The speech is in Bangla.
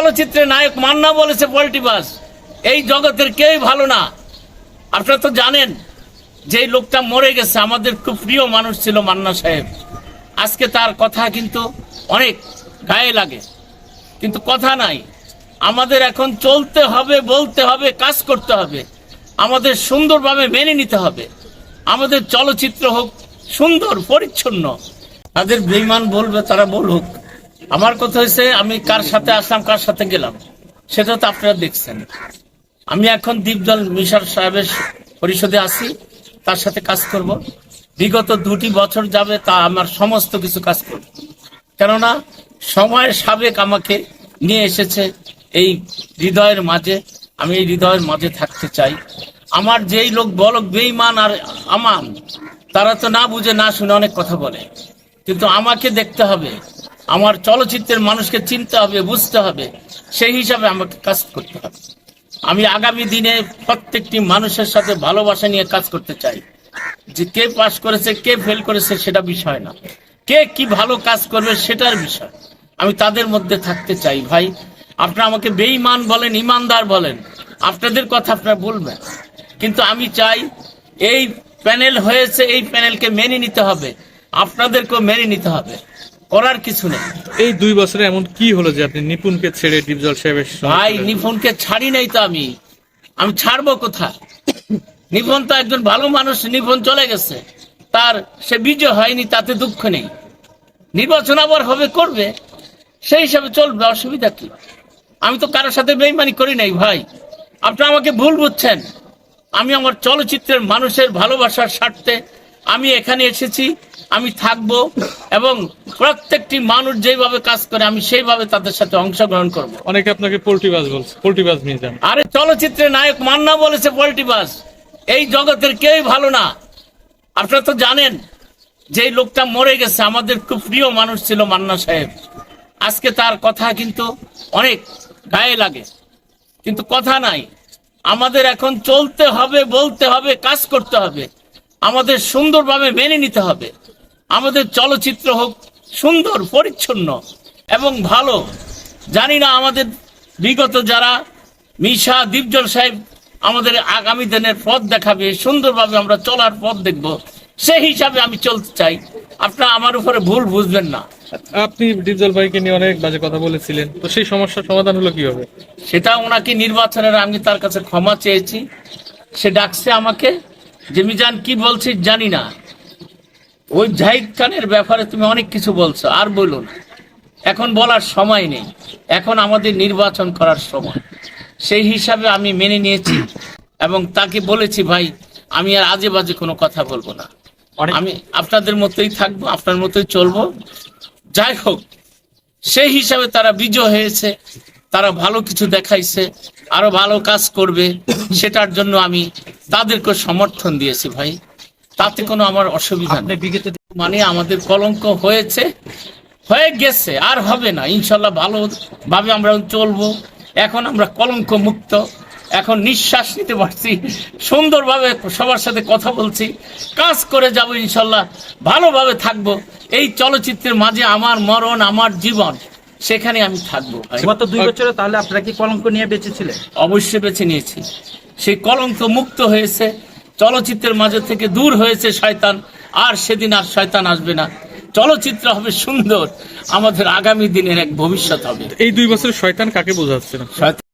চলচ্চিত্রে নায়ক মান্না বলেছে পলিটিবাস এই জগতের কেউই ভালো না। আপনারা তো জানেন যে লোকটা মরে গেছে। আমাদের খুব প্রিয় মানুষ ছিল মান্না সাহেব। আজকে তার কথা কিন্তু অনেক গায়ে লাগে। কিন্তু কথা নাই। আমাদের এখন চলতে হবে, বলতে হবে, কাজ করতে হবে। আমাদের সুন্দরভাবে মেনে নিতে হবে। আমাদের চলচ্চিত্র হোক সুন্দর, পরিচ্ছন্ন। তাদের বেইমান বলবে, তারা বলুক। আমার কথা হয়েছে আমি কার সাথে আসলাম, কার সাথে গেলাম? সেটা তো আপনারা দেখছেন। আমি এখন দীপদল মিশার সাহেবের পরিষদে আছি, তার সাথে কাজ করব। বিগত দুটি বছর যাবে তা আমার সমস্ত কিছু কাজ করব। কেননা, সময়ের সাবেক আমাকে নিয়ে এসেছে এই হৃদয়ের মাঝে, আমি এই হৃদয়ের মাঝে থাকতে চাই। আমার যেই লোক বলক বেইমান আর আমান, তারা তো না বুঝে, না শুনে অনেক কথা বলে। কিন্তু আমাকে দেখতে হবে। আমার চলচ্চিত্রের মানুষকে চিনতে হবে, বুঝতে হবে। সেই হিসাবে আমাকে কাজ করতে হবে। আমি আগামী দিনে প্রত্যেকটি মানুষের সাথে ভালোবাসা নিয়ে কাজ করতে চাই। যে কে পাস করেছে, কে ফেল করেছে, সেটা বিষয় না। কে কি ভালো কাজ করবে, সেটার বিষয়। আমি তাদের মধ্যে থাকতে চাই। ভাই, আপনারা আমাকে বেঈমান বলেন, ইমানদার বলেন। আপনাদের কথা আপনারা বলবেন। কিন্তু আমি চাই, এই প্যানেল হয়েছে, এই প্যানেলকে মেনে নিতে হবে। আপনাদেরকেও মেনে নিতে হবে। করার কিছু নেই। এই দুই বছরে এমন কি হলো যে আপনি নিপুণকে ছেড়ে ডিপজল সাহেবের ভাই? নিপুণকে ছাড়ি নাই তো আমি। আমি ছাড়বো কোথায়? নিপুণ তো একজন ভালো মানুষ নিপুণ চলে গেছে। তার সে বিজয় হয়নি তাতে দুঃখ নেই। নির্বাচন আবার হবে করবে। সেই হিসাবে চলবে অসুবিধা কি? আমি তো কারোর সাথে বেইমানি করি নাই ভাই। আপনি আমাকে ভুল বুঝছেন। আমি আমার চলচ্চিত্রের মানুষের ভালোবাসার স্বার্থে আমি এখানে এসেছি। আমি থাকব এবং প্রত্যেকটি মানুষ যেভাবে কাজ করে আমি সেইভাবে তাদের সাথে অংশগ্রহণ করব। অনেকে আপনাকে পোল্ট্রিবাজ বলছে পোল্ট্রিবাজ মিজান আরে চলচ্চিত্রে নায়ক মান্না বলেছে পলিটিবাস এই জগতের কেউই ভালো না। আপনারা তো জানেন যে লোকটা মরে গেছে আমাদের খুব প্রিয় মানুষ ছিল মান্না সাহেব। আজকে তার কথা কিন্তু অনেক গায়ে লাগে। কিন্তু কথা নাই আমাদের এখন চলতে হবে বলতে হবে কাজ করতে হবে। আমাদের সুন্দরভাবে মেনে নিতে হবে। আমাদের চলচ্চিত্র হোক সুন্দর পরিচ্ছন্ন এবং ভালো। জানি না আমাদের বিগত যারা মিশা দীপজল সাহেব আমাদের আগামী দিনের পথ দেখাবে সুন্দরভাবে আমরা চলার পথ দেখব সেই হিসাবে আমি চলতে চাই। আপনারা আমার উপরে ভুল বুঝবেন না। আপনি ডিপজল ভাইকে নিয়ে অনেক বাজে কথা বলেছিলেন তো সেই সমস্যার সমাধান হলো কীভাবে? সেটা ওনাকে নির্বাচনের আমি তার কাছে ক্ষমা চেয়েছি। সে ডাকছে আমাকে যে মিজান কি বলছিস জানি না। ওই জাহিদ খানের ব্যাপারে তুমি অনেক কিছু বলছো আর বলো না। এখন বলার সময় নেই। এখন আমাদের নির্বাচন করার সময়। সেই হিসাবে আমি মেনে নিয়েছি এবং তাকে বলেছি ভাই আমি আর আজে বাজে কোনো কথা বলব না। আমি আপনাদের মতোই থাকব আপনার মতোই চলবো। যাই হোক সেই হিসাবে তারা বিজয় হয়েছে। তারা ভালো কিছু দেখাইছে আরও ভালো কাজ করবে। সেটার জন্য আমি তাদেরকে সমর্থন দিয়েছি ভাই। তাতে কোনো আমার অসুবিধা নেই। বিগত মানে আমাদের কলঙ্ক হয়েছে হয়ে গেছে আর হবে না। ইনশাল্লাহ ভালো ভাবে আমরা চলবো। এখন আমরা কলঙ্ক মুক্ত এখন নিঃশ্বাস নিতে পারছি। সুন্দরভাবে সবার সাথে কথা বলছি। কাজ করে যাব ইনশাল্লাহ। ভালোভাবে থাকব। এই চলচ্চিত্রের মাঝে আমার মরণ আমার জীবন সেখানে আমি থাকব গত দুই বছরে তাহলে আপনারা কি কলঙ্ক নিয়ে বেঁচেছিলেন? অবশ্যই বেছে নিয়েছি। সেই কলঙ্ক মুক্ত হয়েছে। চলচ্চিত্রের মাঝে থেকে দূর হয়েছে শয়তান আর সেদিন আর শয়তান আসবে না। চলচ্চিত্র হবে সুন্দর। আমাদের আগামী দিনের এক ভবিষ্যৎ হবে। এই দুই বছর শয়তান কাকে বোঝাচ্ছে? না শয়তান